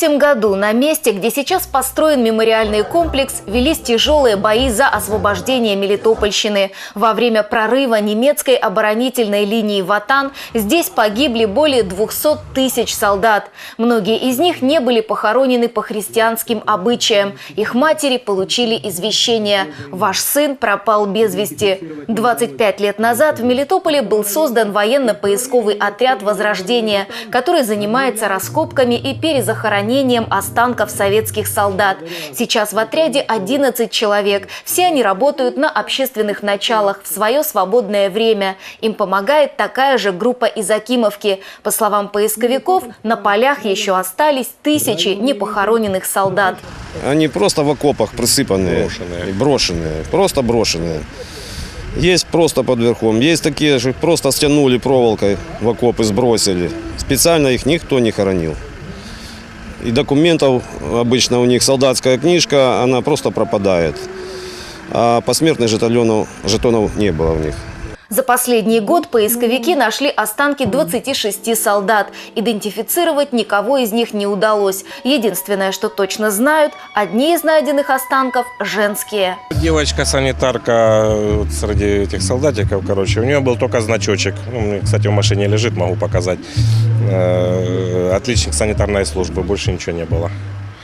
1943 году на месте, где сейчас построен мемориальный комплекс, велись тяжелые бои за освобождение Мелитопольщины. Во время прорыва немецкой оборонительной линии Ватан здесь погибли более 200 тысяч солдат. Многие из них не были похоронены по христианским обычаям. Их матери получили извещение «Ваш сын пропал без вести». 25 лет назад в Мелитополе был создан военно-поисковый отряд «Возрождение», который занимается раскопками и перезахоронением останков советских солдат. Сейчас в отряде 11 человек. Все они работают на общественных началах в свое свободное время. Им помогает такая же группа из Акимовки. По словам поисковиков, на полях еще остались тысячи непохороненных солдат. Они просто в окопах присыпанные, брошенные, брошенные просто брошенные. Есть просто под верхом, есть такие же, просто стянули проволокой в окопы, сбросили. Специально их никто не хоронил. И документов обычно у них солдатская книжка, она просто пропадает. А посмертных жетонов, жетонов не было у них. За последний год поисковики нашли останки 26 солдат. Идентифицировать никого из них не удалось. Единственное, что точно знают, одни из найденных останков – женские. Девочка-санитарка вот среди этих солдатиков, короче, у нее был только значочек. Ну, кстати, в машине лежит, могу показать. Э, Отличник санитарной службы, больше ничего не было.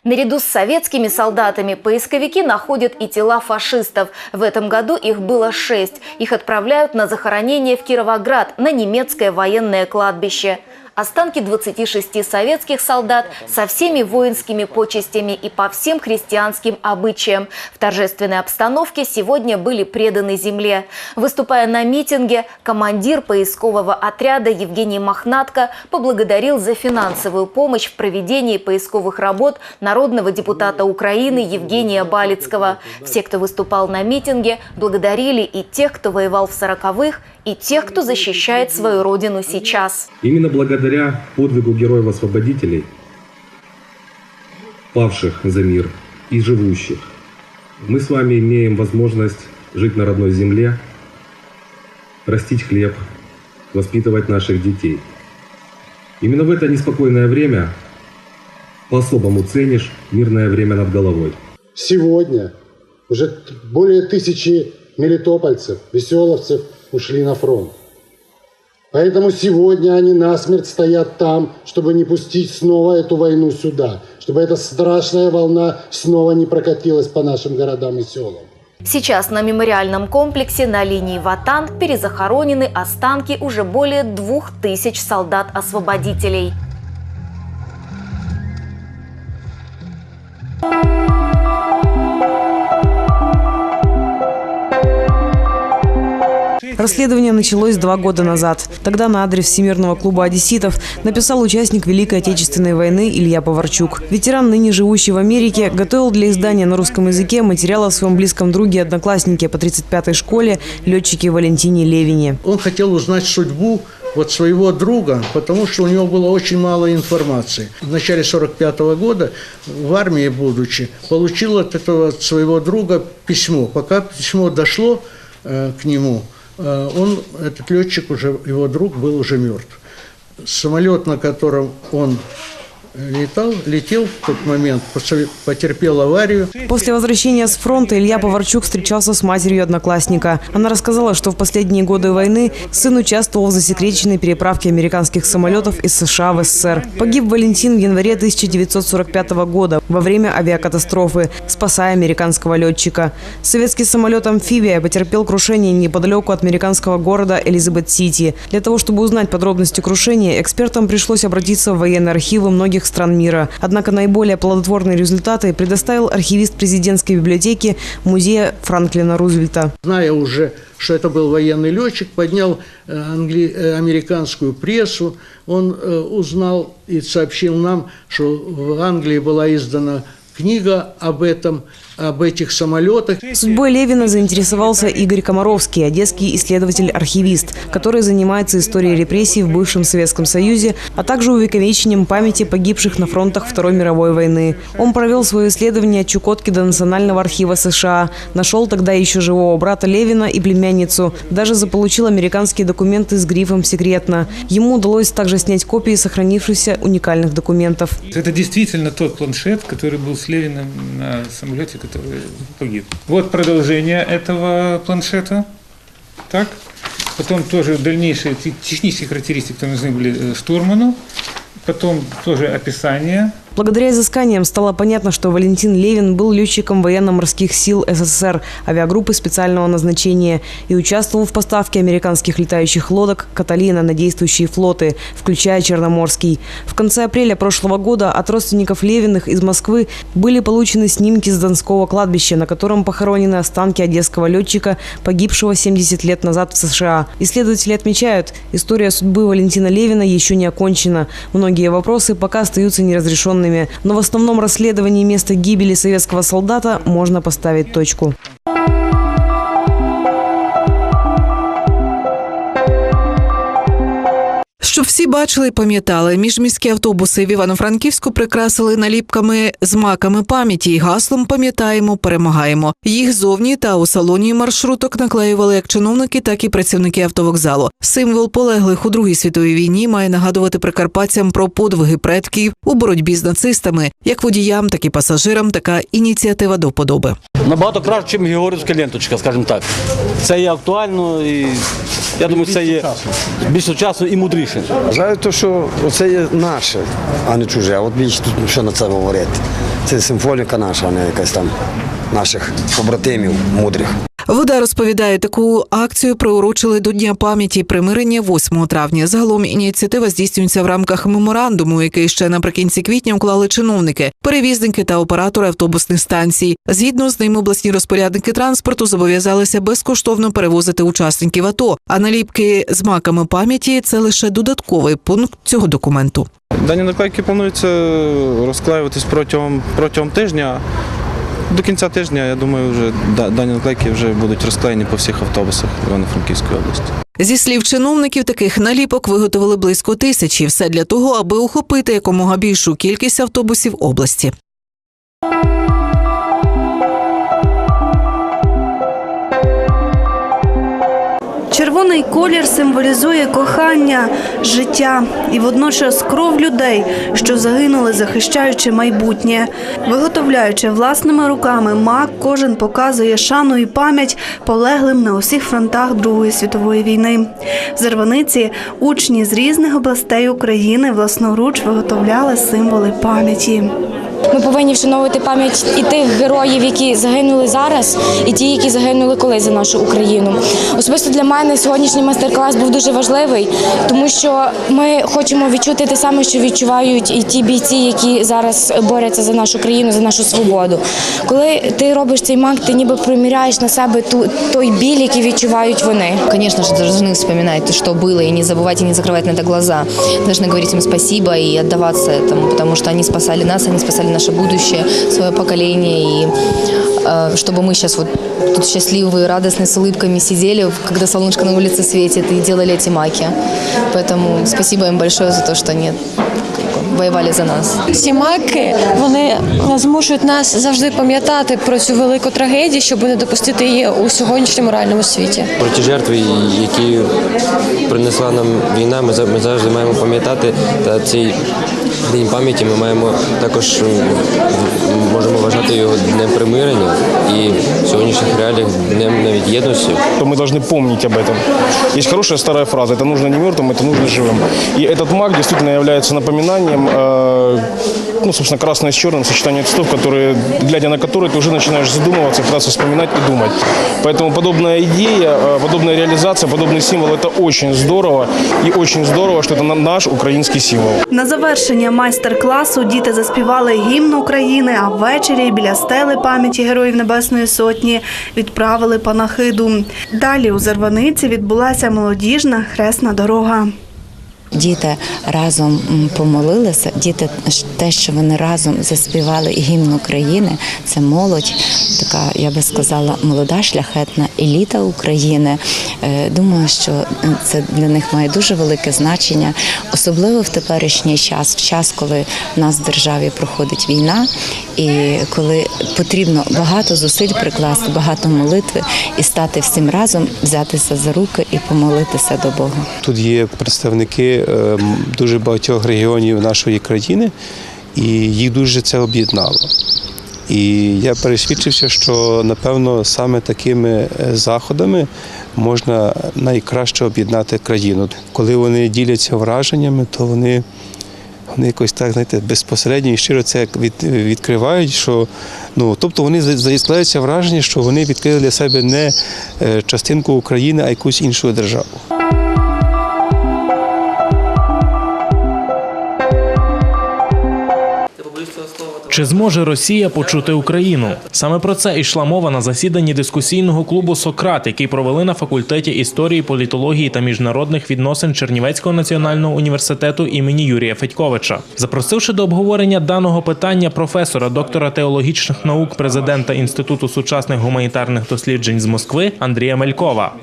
Наряду с советскими солдатами поисковики находят и тела фашистов. В этом году их было шесть. Их отправляют на захоронение в Кировоград, на немецкое военное кладбище. Останки 26 советских солдат со всеми воинскими почестями и по всем христианским обычаям в торжественной обстановке сегодня были преданы земле. Выступая на митинге, командир поискового отряда Евгений Мохнатко поблагодарил за финансовую помощь в проведении поисковых работ народного депутата Украины Евгения Балицкого. Все, кто выступал на митинге, благодарили и тех, кто воевал в 40-х, и тех, кто защищает свою родину сейчас. Именно благодаря подвигу героев-освободителей, павших за мир и живущих, мы с вами имеем возможность жить на родной земле, растить хлеб, воспитывать наших детей. Именно в это неспокойное время по-особому ценишь мирное время над головой. Сегодня уже более тысячи мелитопольцев, веселовцев ушли на фронт. Поэтому сегодня они насмерть стоят там, чтобы не пустить снова эту войну сюда, чтобы эта страшная волна снова не прокатилась по нашим городам и селам. Сейчас на мемориальном комплексе на линии Ватан перезахоронены останки уже более двух тысяч солдат-освободителей. Расследование началось два года назад. Тогда на адрес Всемирного клуба одесситов написал участник Великой Отечественной войны Илья Поварчук. Ветеран, ныне живущий в Америке, готовил для издания на русском языке материал о своем близком друге и однокласснике по 35-й школе, летчике Валентине Левине. Он хотел узнать судьбу вот своего друга, потому что у него было очень мало информации. В начале 45 года, в армии будучи, получил от этого своего друга письмо. Пока письмо дошло э, к нему, он, этот летчик, уже, его друг был уже мертв. Самолет, на котором он летал, летел в тот момент, потерпел аварию. После возвращения с фронта Илья Поварчук встречался с матерью одноклассника. Она рассказала, что в последние годы войны сын участвовал в засекреченной переправке американских самолетов из США в СССР. Погиб Валентин в январе 1945 года во время авиакатастрофы, спасая американского летчика. Советский самолет «Амфибия» потерпел крушение неподалеку от американского города Элизабет-Сити. Для того, чтобы узнать подробности крушения, экспертам пришлось обратиться в военные архивы многих стран мира. Однако наиболее плодотворные результаты предоставил архивист президентской библиотеки музея Франклина Рузвельта. Зная уже, что это был военный летчик, поднял англи... американскую прессу, он узнал и сообщил нам, что в Англии была издана книга об этом, об этих самолетах. Судьбой Левина заинтересовался Игорь Комаровский, одесский исследователь-архивист, который занимается историей репрессий в бывшем Советском Союзе, а также увековечением памяти погибших на фронтах Второй мировой войны. Он провел свое исследование от Чукотки до Национального архива США, нашел тогда еще живого брата Левина и племянницу, даже заполучил американские документы с грифом «Секретно». Ему удалось также снять копии сохранившихся уникальных документов. Это действительно тот планшет, который был с Левиным на самолете, который погиб. Вот продолжение этого планшета. Так. Потом тоже дальнейшие те- технические характеристики, которые нужны были э, штурману. Потом тоже описание Благодаря изысканиям стало понятно, что Валентин Левин был летчиком военно-морских сил СССР авиагруппы специального назначения и участвовал в поставке американских летающих лодок «Каталина» на действующие флоты, включая Черноморский. В конце апреля прошлого года от родственников Левиных из Москвы были получены снимки с Донского кладбища, на котором похоронены останки одесского летчика, погибшего 70 лет назад в США. Исследователи отмечают, история судьбы Валентина Левина еще не окончена. Многие вопросы пока остаются неразрешенными, но в основном расследовании места гибели советского солдата можно поставить точку. Щоб всі бачили і пам'ятали, міжміські автобуси в Івано-Франківську прикрасили наліпками з маками пам'яті і гаслом Пам'ятаємо, перемагаємо. Їх зовні та у салоні маршруток наклеювали як чиновники, так і працівники автовокзалу. Символ полеглих у Другій світовій війні має нагадувати прикарпатцям про подвиги предків у боротьбі з нацистами, як водіям, так і пасажирам. Така ініціатива до вподоби. Набагато краще, ніж Георгіївська ленточка, скажімо так. Це є актуально і я думаю, це є більш сучасно і мудріше. Вважаю, то, що це є наше, а не чуже. А от більше тут що на це говорити. Це симфоніка наша, а не якась там наших побратимів мудрих. Вода розповідає, таку акцію приурочили до Дня пам'яті примирення 8 травня. Загалом ініціатива здійснюється в рамках меморандуму, який ще наприкінці квітня уклали чиновники, перевізники та оператори автобусних станцій. Згідно з ним, обласні розпорядники транспорту зобов'язалися безкоштовно перевозити учасників АТО. А наліпки з маками пам'яті це лише додатковий пункт цього документу. Дані наклейки плануються розклеюватись протягом, протягом тижня. До кінця тижня, я думаю, вже дані наклейки вже будуть розклеєні по всіх автобусах Івано-Франківської області. Зі слів чиновників, таких наліпок виготовили близько тисячі. Все для того, аби охопити якомога більшу кількість автобусів області. Червоний колір символізує кохання, життя і водночас кров людей, що загинули, захищаючи майбутнє. Виготовляючи власними руками мак, кожен показує шану і пам'ять полеглим на усіх фронтах Другої світової війни. В Зерваниці учні з різних областей України власноруч виготовляли символи пам'яті. Ми повинні вшановувати пам'ять і тих героїв, які загинули зараз, і ті, які загинули колись за нашу Україну. Особисто для мене сьогоднішній майстер-клас був дуже важливий, тому що ми хочемо відчути те саме, що відчувають і ті бійці, які зараз борються за нашу країну, за нашу свободу. Коли ти робиш цей мак, ти ніби приміряєш на себе ту той біль, який відчувають вони. Конечно же, должны вспоминать, что было, и не забывать, и не закрывать на это глаза. Должны говорить им спасибо и отдаваться этому, потому что они спасали нас, они спасали наше будущее, свое поколение, и э, чтобы мы сейчас вот тут счастливые, радостные, с улыбками сидели, когда солнышко на улице светит, и делали эти маки. Поэтому спасибо им большое за то, что они воювали за нас. Ці маки вони змушують нас завжди пам'ятати про цю велику трагедію, щоб не допустити її у сьогоднішньому реальному світі. Про ті жертви, які принесла нам війна, ми за- ми завжди маємо пам'ятати та цей день пам'яті ми маємо також м, можемо вважати його днем примирення і в сьогоднішніх реаліях днем навіть єдності. Мы должны помнить об этом. Есть хорошая старая фраза, это нужно не мертвым, это нужно живым. И этот маг действительно является напоминанием, э, ну, собственно, красное с черным, сочетание цветов, которые, глядя на которые, ты уже начинаешь задумываться, пытаться вспоминать и думать. Поэтому подобная идея, э, подобная реализация, подобный символ – это очень здорово. И очень здорово, что это на- наш украинский символ. На завершення майстер-класу діти заспівали гімн України, а ввечері біля стели пам'яті Героїв Небесної Сотні відправили панахиду. Далі у Зарваниці відбулася молодіжна хресна дорога. Діти разом помолилися. Діти те, що вони разом заспівали гімн України, це молодь, така я би сказала, молода шляхетна еліта України. Е, Думаю, що це для них має дуже велике значення, особливо в теперішній час, в час, коли в нас в державі проходить війна, і коли потрібно багато зусиль прикласти, багато молитви і стати всім разом, взятися за руки і помолитися до Бога. Тут є представники е, дуже багатьох регіонів нашої країни, і їх дуже це об'єднало. І я пересвідчився, що напевно саме такими е, заходами можна найкраще об'єднати країну. Коли вони діляться враженнями, то вони, вони якось так знаєте, безпосередньо і щиро це від, відкривають. Що, ну, тобто вони за- враження, що вони відкрили для себе не е, частинку України, а якусь іншу державу. Чи зможе Росія почути Україну? Саме про це йшла мова на засіданні дискусійного клубу Сократ, який провели на факультеті історії, політології та міжнародних відносин Чернівецького національного університету імені Юрія Федьковича, запросивши до обговорення даного питання професора, доктора теологічних наук, президента Інституту сучасних гуманітарних досліджень з Москви Андрія Мелькова.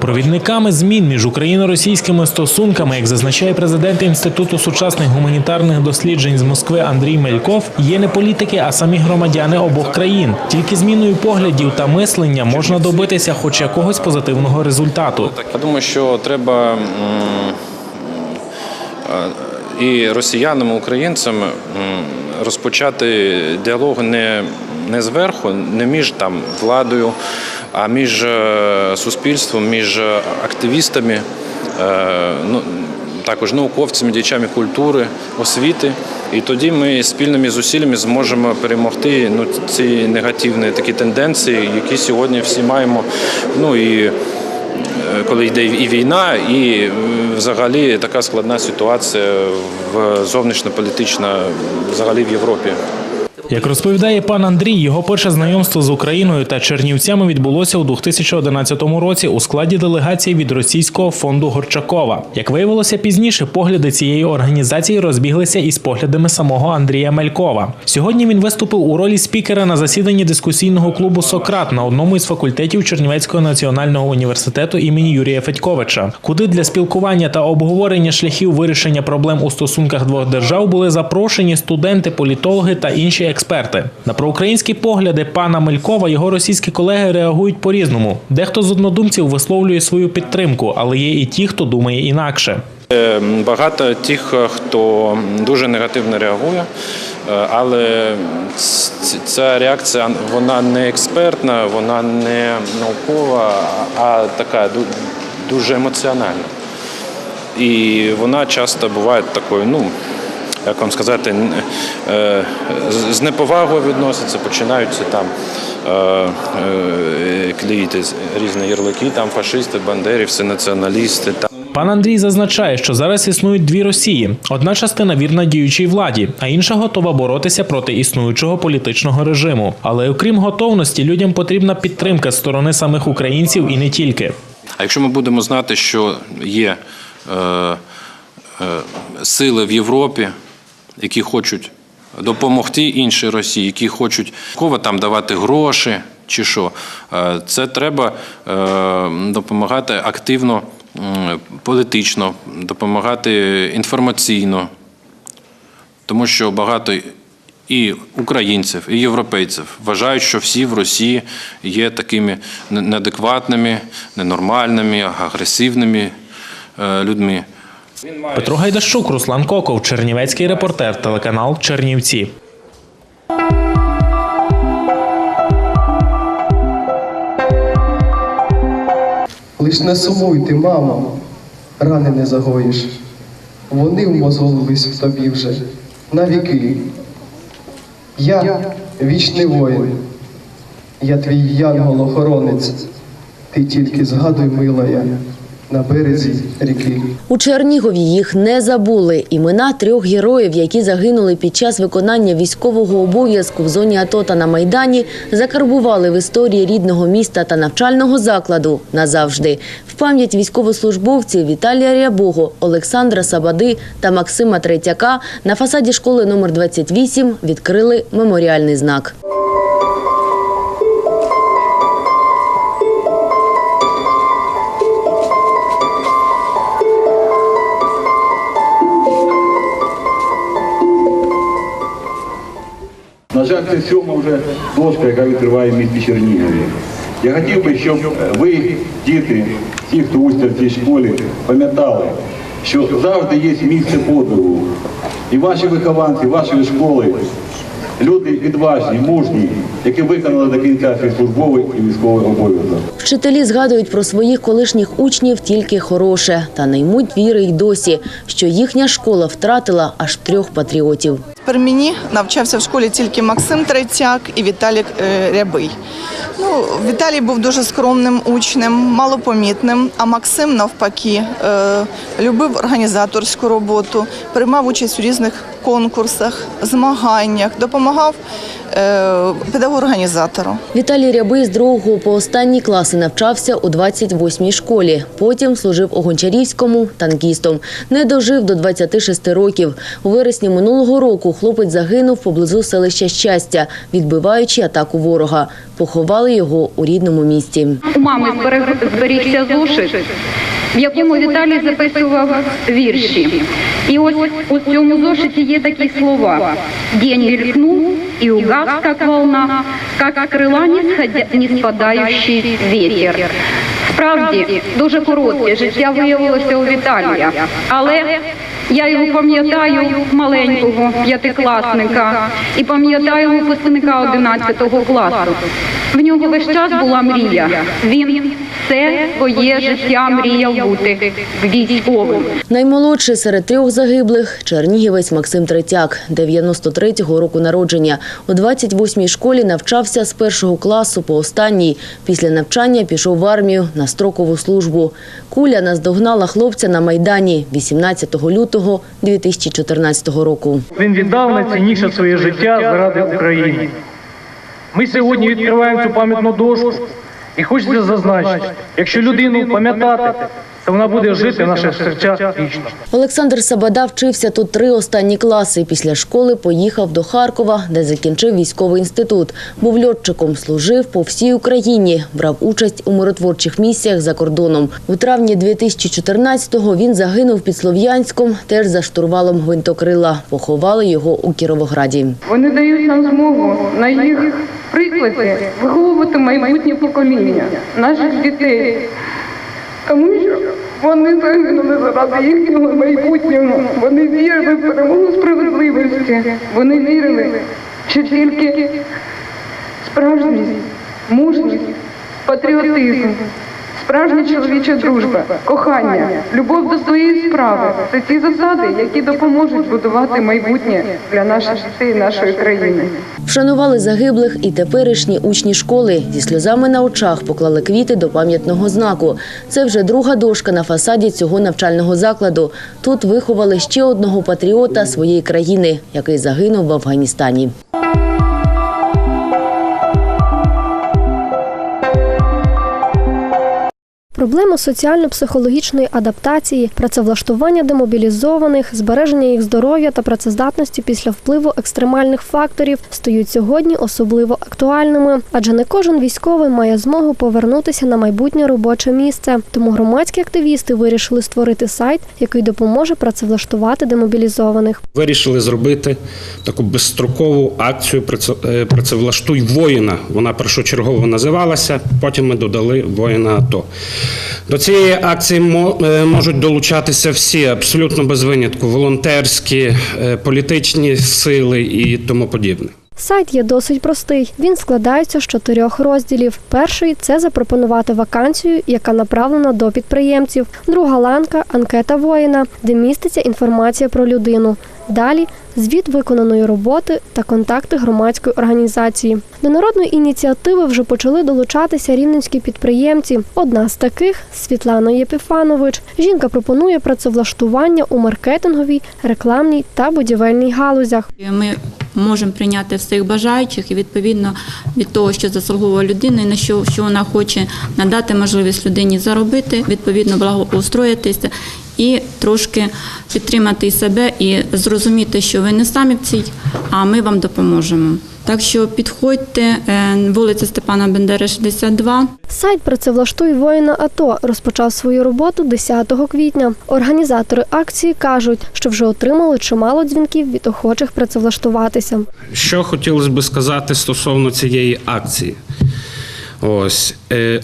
Провідниками змін між україно-російськими стосунками, як зазначає президент Інституту сучасних гуманітарних досліджень з Москви Андрій Мельков, є не політики, а самі громадяни обох країн. Тільки зміною поглядів та мислення можна добитися хоч якогось позитивного результату. Я думаю, що треба е, і росіянам, і українцям розпочати діалог не, не зверху, не між там владою, а між е, суспільством, між активістами, е, ну, також науковцями, діячами культури, освіти. І тоді ми спільними зусиллями зможемо перемогти ну, ці негативні такі тенденції, які сьогодні всі маємо. Ну і е, коли йде і війна, і взагалі така складна ситуація в зовнішньополітична взагалі в Європі. Як розповідає пан Андрій, його перше знайомство з Україною та Чернівцями відбулося у 2011 році у складі делегації від російського фонду Горчакова. Як виявилося пізніше, погляди цієї організації розбіглися із поглядами самого Андрія Мелькова. Сьогодні він виступив у ролі спікера на засіданні дискусійного клубу Сократ на одному із факультетів Чернівецького національного університету імені Юрія Федьковича, куди для спілкування та обговорення шляхів вирішення проблем у стосунках двох держав були запрошені студенти, політологи та інші експерти. На проукраїнські погляди пана Мелькова його російські колеги реагують по-різному. Дехто з однодумців висловлює свою підтримку, але є і ті, хто думає інакше. Е, Багато тих, хто дуже негативно реагує, е, але ця реакція вона не експертна, вона не наукова, а така дуже емоціональна. І вона часто буває такою, ну як вам сказати, е, з- неповагою відносяться, починаються там е, е, клеїти з- різні ярлики, там фашисти, бандерівці, націоналісти. Пан Андрій зазначає, що зараз існують дві Росії: одна частина вірна діючій владі, а інша готова боротися проти існуючого політичного режиму. Але окрім готовності, людям потрібна підтримка з сторони самих українців і не тільки. А якщо ми будемо знати, що є е, е, сили в Європі, які хочуть допомогти іншій Росії, які хочуть кого там давати гроші чи що, е, це треба е, допомагати активно політично, допомагати інформаційно, тому що багато і українців, і європейців вважають, що всі в Росії є такими неадекватними, ненормальними, агресивними е, людьми. Петро Гайдащук, Руслан Коков, Чернівецький репортер, телеканал Чернівці. Лиш не сумуйте, мамо, рани не загоїш. Вони вмозолились в тобі вже навіки. Я вічний воїн, я твій янгол-охоронець. Ти тільки згадуй, милая, на березі ріки. У Чернігові їх не забули. Імена трьох героїв, які загинули під час виконання військового обов'язку в зоні АТО та на Майдані, закарбували в історії рідного міста та навчального закладу назавжди. В пам'ять військовослужбовців Віталія Рябого, Олександра Сабади та Максима Третяка на фасаді школи номер 28 відкрили меморіальний знак. На жаль, це сьома вже дошка, яка відкриває місті Чернігові. Я хотів би, щоб ви, діти, ті, хто учиться в цій школі, пам'ятали, що завжди є місце подвигу. І ваші вихованці, вашої школи, люди відважні, мужні, які виконали до кінця свій службовий і військовий обов'язок. Вчителі згадують про своїх колишніх учнів тільки хороше та не ймуть віри й досі, що їхня школа втратила аж трьох патріотів. При мені навчався в школі тільки Максим Третяк і Віталік е, Рябий. Ну, Віталій був дуже скромним учнем, малопомітним, а Максим, навпаки, е, любив організаторську роботу, приймав участь у різних конкурсах, змаганнях, допомагав педагогу-організатору. Віталій Рябий з другого по останні класи навчався у 28-й школі. Потім служив у Гончарівському танкістом. Не дожив до 26 років. У вересні минулого року хлопець загинув поблизу селища Щастя, відбиваючи атаку ворога. Поховали його у рідному місті. У мами зберігся зошит, в якому Віталій записував вірші. І ось у цьому зошиті є такі слова. День мелькнув і угас, як волна, як крила не, спадаючий вітер. Справді, дуже коротке життя виявилося у Віталія, але я його пам'ятаю маленького п'ятикласника і пам'ятаю випускника 11 класу. В нього весь час була мрія. Він все своє життя мріяв бути військовим. Наймолодший серед трьох загиблих – чернігівець Максим Третяк, 93-го року народження. У 28-й школі навчався з першого класу по останній. Після навчання пішов в армію на строкову службу. Куля наздогнала хлопця на Майдані 18 лютого 2014 року. Він віддав найцінніше своє життя заради України. Ми сьогодні відкриваємо цю пам'ятну дошку і хочеться зазначити, якщо людину пам'ятати, то вона буде жити в наших серцях вічно. Олександр Сабада вчився тут три останні класи. Після школи поїхав до Харкова, де закінчив військовий інститут. Був льотчиком, служив по всій Україні, брав участь у миротворчих місіях за кордоном. У травні 2014-го він загинув під Слов'янськом, теж за штурвалом гвинтокрила. Поховали його у Кіровограді. Вони дають нам змогу на їх прикладі виховувати майбутнє покоління, наших дітей. Тому що вони загинули заради їхнього майбутнього. Вони вірили в перемогу справедливості. Вони вірили, що тільки справжність, мужність, патріотизм, справжня чоловіча дружба, кохання, любов до своєї справи це ті засади, які допоможуть будувати майбутнє для наших дітей, нашої країни. Вшанували загиблих і теперішні учні школи. Зі сльозами на очах поклали квіти до пам'ятного знаку. Це вже друга дошка на фасаді цього навчального закладу. Тут виховали ще одного патріота своєї країни, який загинув в Афганістані. Проблеми соціально-психологічної адаптації, працевлаштування демобілізованих, збереження їх здоров'я та працездатності після впливу екстремальних факторів стають сьогодні особливо актуальними, адже не кожен військовий має змогу повернутися на майбутнє робоче місце. Тому громадські активісти вирішили створити сайт, який допоможе працевлаштувати демобілізованих. Вирішили зробити таку безстрокову акцію «Праце- е, Працевлаштуй воїна. Вона першочергово називалася. Потім ми додали воїна АТО. До цієї акції е, можуть долучатися всі, абсолютно без винятку, волонтерські, е, політичні сили і тому подібне. Сайт є досить простий. Він складається з чотирьох розділів. Перший це запропонувати вакансію, яка направлена до підприємців. Друга ланка анкета воїна, де міститься інформація про людину. Далі звіт виконаної роботи та контакти громадської організації. До народної ініціативи вже почали долучатися рівненські підприємці. Одна з таких Світлана Єпіфанович. Жінка пропонує працевлаштування у маркетинговій, рекламній та будівельній галузях. Ми можемо прийняти всіх бажаючих і відповідно від того, що заслуговує людина, і на що, що вона хоче надати можливість людині заробити, відповідно благоустроїтися і трошки підтримати і себе і зрозуміти, що ви не самі в цій, а ми вам допоможемо. Так що підходьте, е, вулиця Степана Бендери, 62. Сайт працевлаштуй воїна АТО розпочав свою роботу 10 квітня. Організатори акції кажуть, що вже отримали чимало дзвінків від охочих працевлаштуватися. Що хотілося б сказати стосовно цієї акції? Ось е,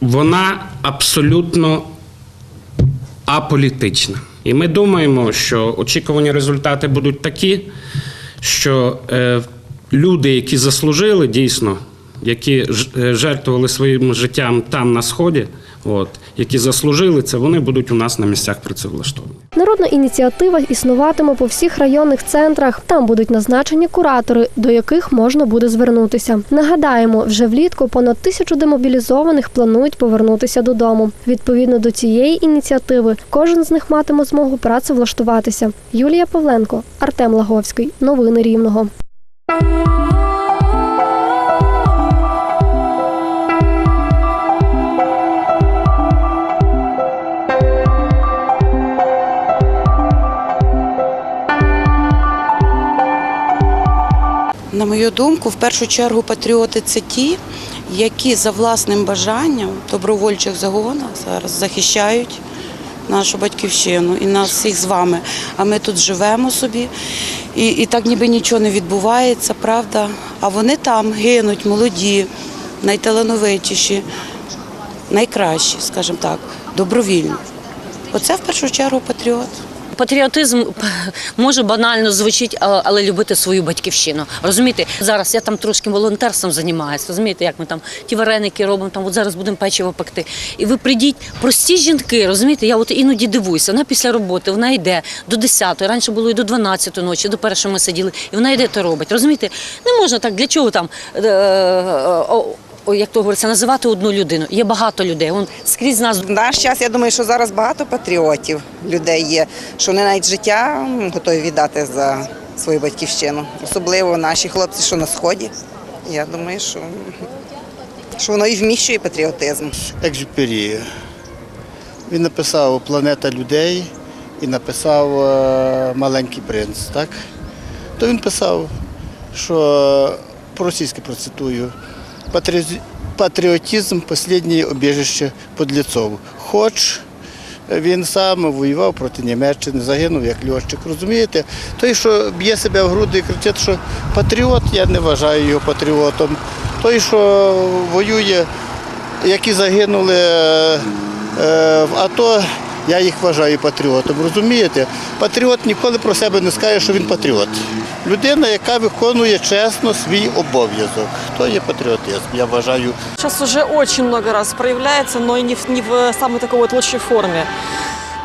вона абсолютно аполітична. І ми думаємо, що очікувані результати будуть такі, що е, люди, які заслужили дійсно, які е, жертвували своїм життям там на сході, от, які заслужили це, вони будуть у нас на місцях працевлаштовані. Народна ініціатива існуватиме по всіх районних центрах. Там будуть назначені куратори, до яких можна буде звернутися. Нагадаємо, вже влітку понад тисячу демобілізованих планують повернутися додому. Відповідно до цієї ініціативи, кожен з них матиме змогу працевлаштуватися. Юлія Павленко, Артем Лаговський. Новини Рівного. На мою думку, в першу чергу патріоти це ті, які за власним бажанням в добровольчих загонах зараз захищають нашу батьківщину і нас всіх з вами. А ми тут живемо собі, і, і так ніби нічого не відбувається, правда. А вони там гинуть, молоді, найталановитіші, найкращі, скажімо так, добровільно. Оце в першу чергу патріот. Патріотизм може банально звучить, але любити свою батьківщину. Розумієте, зараз я там трошки волонтерством займаюся. Розумієте, як ми там ті вареники робимо, там от зараз будемо печиво пекти. І ви прийдіть, прості жінки, розумієте, я от іноді дивуюся. Вона після роботи, вона йде до 10, раніше було і до 12 ночі, до першої ми сиділи, і вона йде то робить. Розумієте, не можна так, для чого там. е, е, як то говориться, називати одну людину. Є багато людей. Вон скрізь нас В наш час я думаю, що зараз багато патріотів людей є, що вони навіть життя готові віддати за свою батьківщину. Особливо наші хлопці, що на сході. Я думаю, що, що воно і вміщує патріотизм. Екзюпері. Він написав Планета людей і написав е, Маленький принц. Так? То він писав, що по-російськи процитую. «Патрі- Патріотизм останнє обіжище подлецов. Хоч він сам воював проти Німеччини, загинув як льотчик. Розумієте? Той, що б'є себе в груди і кричить, що патріот, я не вважаю його патріотом. Той, що воює, які загинули е, в АТО, я їх вважаю патріотом. Розумієте? Патріот ніколи про себе не скаже, що він патріот. Людина, яка виконує чесно свій обов'язок. То є патріотизм, я вважаю. Сейчас уже очень много раз проявляется, но и не в, не в самой такой вот лучшей форме.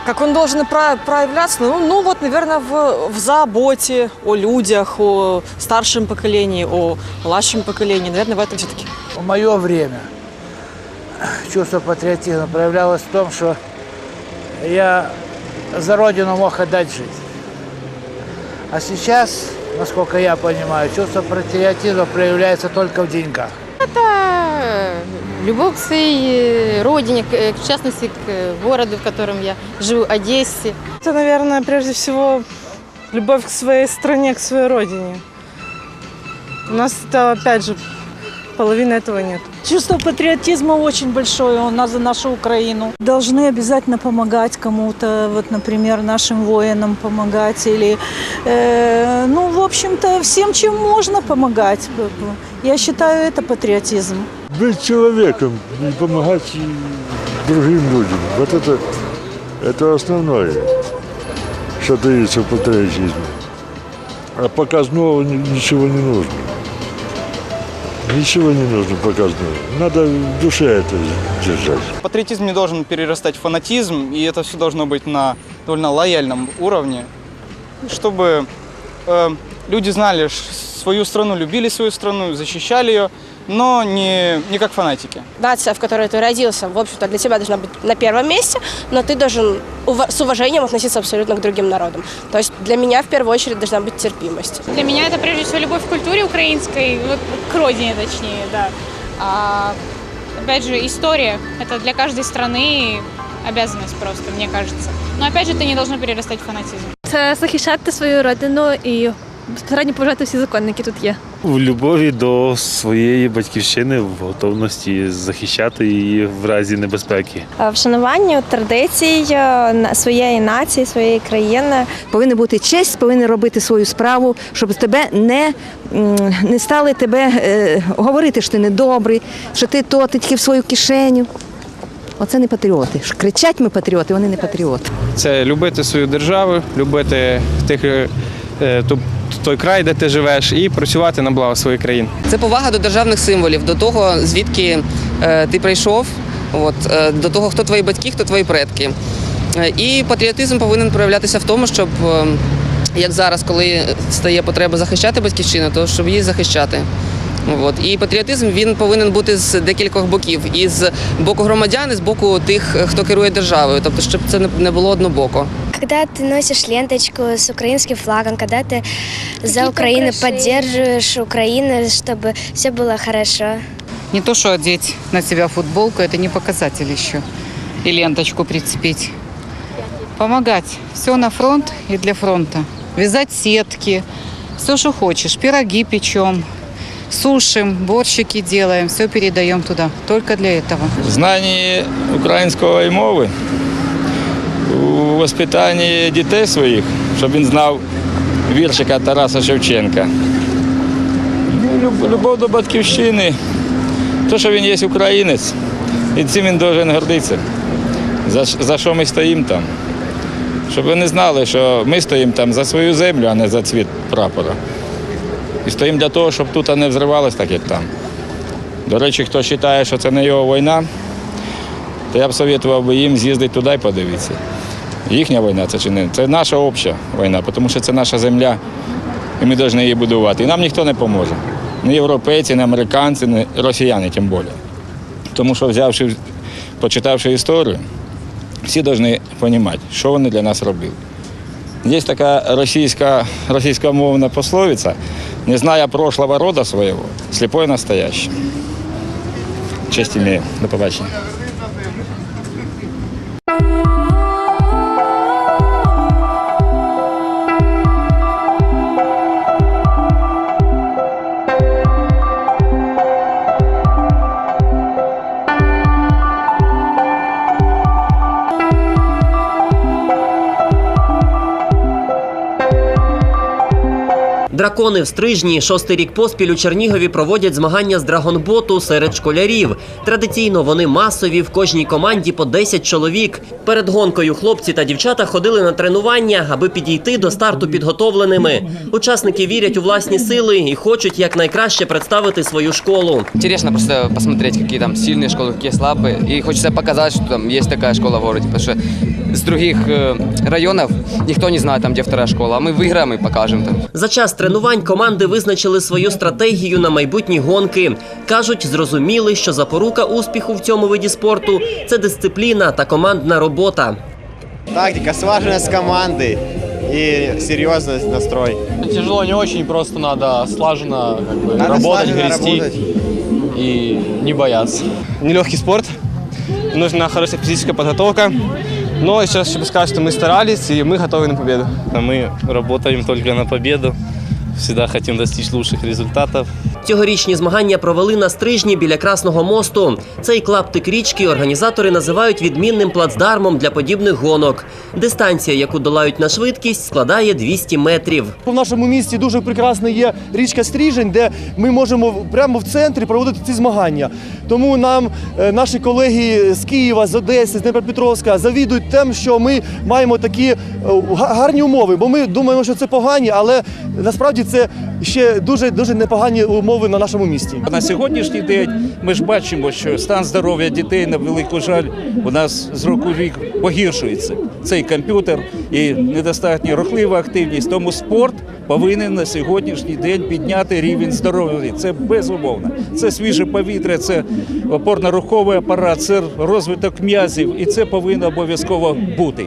Как он должен проявляться? Ну, ну вот, наверное, в, в заботе о людях, о старшем поколении, о младшем поколении. Наверное, в этом все-таки. В мое время чувство патриотизма проявлялось в том, что я за родину мог отдать жизнь. А сейчас, насколько я понимаю, чувство патриотизма проявляется только в деньгах. Это любовь к своей родине, к- в частности, к городу, в котором я живу, Одессе. Это, наверное, прежде всего любовь к своей стране, к своей родине. У нас это, опять же, половины этого нет. Чувство патриотизма очень большое у нас за нашу Украину. Должны обязательно помогать кому-то, вот, например, нашим воинам помогать или, э, ну, в общем-то, всем, чем можно помогать. Я считаю, это патриотизм. Быть человеком и помогать другим людям. Вот это, это основное, что дается в патриотизме. А показного ни- ничего не нужно. Ничего не нужно показного. Надо в душе это держать. Патриотизм не должен перерастать в фанатизм, и это все должно быть на довольно лояльном уровне. чтобы э, люди знали ш- свою страну, любили свою страну, защищали ее, но не, не как фанатики. Нация, в которой ты родился, в общем-то, для тебя должна быть на первом месте, но ты должен с уважением относиться абсолютно к другим народам. То есть для меня в первую очередь должна быть терпимость. Для меня это прежде всего любовь к культуре украинской, вот к родине точнее, да. А, опять же, история – это для каждой страны обязанность просто, мне кажется. Но опять же, это не должно перерастать в фанатизм. Це захищати свою родину і безпосередньо поважати всі закони, які тут є. В любові до своєї батьківщини, в готовності захищати її в разі небезпеки. Вшануванню традицій е, на- своєї нації, своєї країни. Повинна бути честь, повинен робити свою справу, щоб тебе не, не стали тебе е, говорити, що ти недобрий, що ти то, ти тільки в свою кишеню. Оце не патріоти. Кричать ми патріоти, вони не патріоти. Це любити свою державу, любити тих, е, е, ту- той край, де ти живеш, і працювати на благо своєї країни. Це повага до державних символів, до того, звідки е, ти прийшов, от, е, до того, хто твої батьки, хто твої предки. Е, І патріотизм повинен проявлятися в тому, щоб, як зараз, коли стає потреба захищати батьківщину, то щоб її захищати. От. І патріотизм він повинен бути з декількох боків. І з боку громадян, і з боку тих, хто керує державою. Тобто, щоб це не було однобоко. Когда ты носишь ленточку с украинским флагом, когда ты за Украину поддерживаешь Украину, чтобы все было хорошо. Не то, что одеть на себя футболку, это не показатель еще. И ленточку прицепить. Помогать. Все на фронт и для фронта. Вязать сетки, все, что хочешь. Пироги печем, сушим, борщики делаем, все передаем туда. Только для этого. знанні української мови, у воспитанні дітей своїх, щоб він знав віршика Тараса Шевченка. Ну, Любов до батьківщини, то, що він є українець, і цим він повинен гордитися. За, за що ми стоїмо там? Щоб вони знали, що ми стоїмо там за свою землю, а не за цвіт прапора. І стоїмо для того, щоб тут не взривалось так, як там. До речі, хто вважає, що це не його війна, то я б советував би їм з'їздити туди і подивитися. Їхня війна це чи не? Це наша обща війна, тому що це наша земля, і ми повинні її будувати. І нам ніхто не поможе. Ні європейці, ні американці, ні росіяни, тим більше. Тому що, взявши, почитавши історію, всі повинні розуміти, що вони для нас робили. Є така російська, російськомовна пословиця, не зная прошлого рода своего, слепой настоящий. Честь имею. До побачення. Дракони в стрижні шостий рік поспіль у Чернігові проводять змагання з драгонботу серед школярів. Традиційно вони масові в кожній команді по 10 чоловік. Перед гонкою хлопці та дівчата ходили на тренування, аби підійти до старту підготовленими. Учасники вірять у власні сили і хочуть якнайкраще представити свою школу. Интересно просто посмотреть, какие там сильные школы, какие слабые. И хочется показать, что там есть такая школа в городе. Потому что с других э, районов никто не знает, там, где вторая школа. А мы выиграем и покажем там. За час тренувань команди визначили свою стратегію на майбутні гонки. Кажуть, зрозуміли, що запорука успіху в цьому виді спорту це дисципліна та командна робота. Тактика, слаженность команды и серьезность настрой. Тяжело не очень, просто надо слаженно как бы, Надо работать, слаженно грести работать. и не бояться. Нелегкий спорт, нужна хорошая физическая подготовка. Но сейчас хочу сказать, что мы старались и мы готовы на победу. Мы работаем только на победу. Всегда хотим достичь лучших результатов. Цьогорічні змагання провели на стрижні біля Красного мосту. Цей клаптик річки організатори називають відмінним плацдармом для подібних гонок. Дистанція, яку долають на швидкість, складає 200 метрів. В нашому місті дуже прекрасна є річка Стріжень, де ми можемо прямо в центрі проводити ці змагання. Тому нам е, наші колеги з Києва, з Одеси, з Дніпропетровська завідують тим, що ми маємо такі е, гарні умови, бо ми думаємо, що це погані, але насправді це ще дуже дуже непогані умови на нашому місті. На сьогоднішній день ми ж бачимо, що стан здоров'я дітей на велику жаль у нас з року в рік погіршується. Цей комп'ютер і недостатня рухлива активність. Тому спорт повинен на сьогоднішній день підняти рівень здоров'я. Це безумовно. Це свіже повітря, це опорно-руховий апарат, це розвиток м'язів, і це повинно обов'язково бути.